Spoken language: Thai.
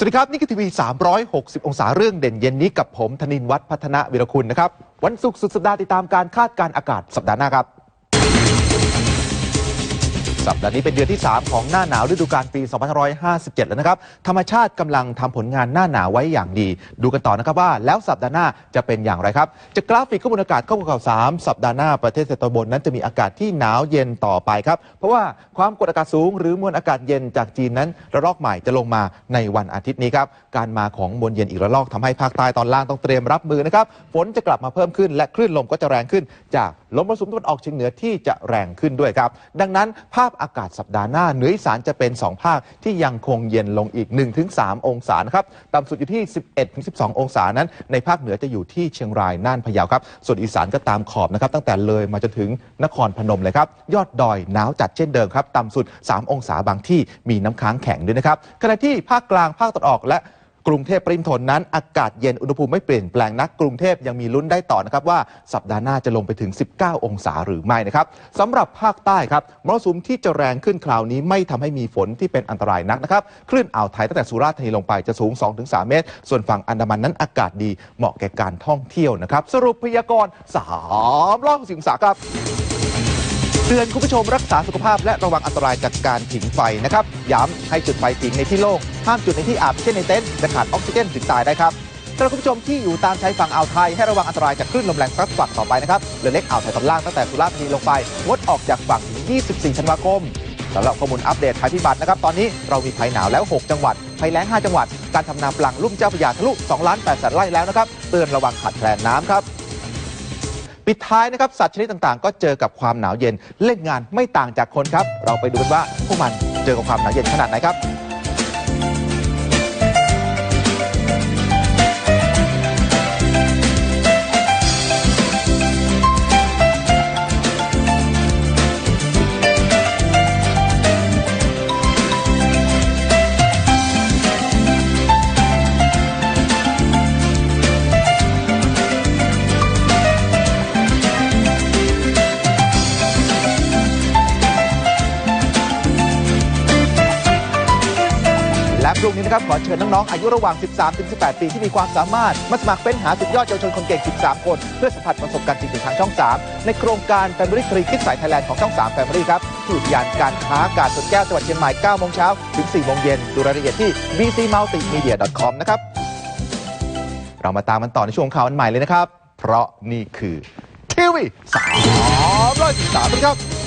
สวัสดีครับ นี่คือทีวี 360 องศาเรื่องเด่นเย็นนี้กับผมธนินวัฒน์พัฒนาวิรคุณนะครับ วันศุกร์สุดสัปดาห์ติดตามการคาดการณ์อากาศสัปดาห์หน้าครับ สัปดาห์นี้เป็นเดือนที่ 3 ของหน้าหนาวฤดูกาลปี 2557 แล้วนะครับ ธรรมชาติกำลังทำผลงานหน้าหนาวไว้อย่างดี ดูกันต่อนะครับว่าแล้วสัปดาห์หน้าจะเป็นอย่างไรครับ จากกราฟิกข้อมูลอากาศข้อมูลข่าวสามสัปดาห์หน้าประเทศเซตอนบนนั้นจะมีอากาศที่หนาวเย็นต่อไปครับ เพราะว่าความกดอากาศสูงหรือมวลอากาศเย็นจากจีนนั้นระลอกใหม่จะลงมาในวันอาทิตย์นี้ครับ การมาของมวลเย็นอีกระลอกทำให้ภาคใต้ตอนล่างต้องเตรียมรับมือนะครับ ฝนจะกลับมาเพิ่มขึ้น และคลื่นลมก็จะแรงขึ้น จากลมมรสุมตะวันออกเฉียงเหนือที่จะแรงขึ้นด้วยครับ ดังนั้นภาพอากาศสัปดาห์หน้าเหนืออีสานจะเป็น 2 ภาคที่ยังคงเย็นลงอีก 1-3 องศานะครับต่ำสุดอยู่ที่ 11-12 องศานั้น ในภาคเหนือจะอยู่ที่เชียงรายน่านพะเยาครับ ส่วนอีสานก็ตามขอบนะครับ ตั้งแต่เลยมาจนถึงนครพนมเลยครับ ยอดดอยหนาวจัดเช่นเดิมครับ ต่ำสุด 3 องศาบางที่มีน้ำค้างแข็งด้วยนะครับขณะที่ภาคกลางภาคตะวันออกและ กรุงเทพปริมณฑลนั้นอากาศเย็นอุณหภูมิไม่เปลี่ยนแปลงนักกรุงเทพยังมีลุ้นได้ต่อนะครับว่าสัปดาห์หน้าจะลงไปถึง 19 องศาหรือไม่นะครับสำหรับภาคใต้ครับมรสุมที่จะแรงขึ้นคราวนี้ไม่ทำให้มีฝนที่เป็นอันตรายนักนะครับคลื่นอ่าวไทยตั้งแต่สุราษฎร์ธานีลงไปจะสูง 2-3 เมตร ส่วนฝั่งอันดามันนั้นอากาศดีเหมาะแก่การท่องเที่ยวนะครับสรุปพยากรณ์360องศาครับ เตือนคุณผู้ชมรักษาสุขภาพและระวังอันตรายจากการผิงไฟนะครับ ย้ำให้จุดไฟผิงในที่โล่ง ห้ามจุดในที่อับเช่นในเต็นท์จะขาดออกซิเจนถึงตายได้ครับสำหรับคุณผู้ชมที่อยู่ตามชายฝั่งอ่าวไทยให้ระวังอันตรายจากคลื่นลมแรงซัดฝั่งต่อไปนะครับเรือเล็กอ่าวไทยตอนล่างตั้งแต่สุราษฎร์ธานีลงไปงดออกจากฝั่งถึง 24 ธันวาคมสำหรับข้อมูลอัปเดตภัยพิบัตินะครับตอนนี้เรามีภัยหนาวแล้ว 6 จังหวัดภัยแล้ง 5 จังหวัด การทำนาปลังลุ่มเจ้าพระยาทะลุ2ล้าน8แสนไร่แล้วนะครับเตือนระวังขาดแคลนน้ำครับ ปิดท้ายนะครับสัตว์ชนิดต่างๆ ก็เจอกับความหนาวเย็นเล่นงานไม่ต่างจากคนครับ เราไปดูกันว่าพวกมันเจอกับความหนาวเย็นขนาดไหนครับ พรุ่งนี้นะครับขอเชิญน้องๆอายุระหว่าง 13-18 ปีที่มีความสามารถ มาสมัครเป็นหาสุดยอดเยาวชนคนเก่ง 13 คน เพื่อสัมผัสประสบการณ์จริงๆทางช่อง 3 ในโครงการ Family Tree คิดสายไทยแลนด์ของช่อง 3 Family ครับที่อุทยานการค้ากาดสวนแก้วจังหวัดเชียงใหม่9โมงเช้าถึง4โมงเย็นดูรายละเอียดที่ bcmultimedia.com นะครับเรามาตามมันต่อในช่วงข่าววันใหม่เลยนะครับ เพราะนี่คือทีวี3 3ครับ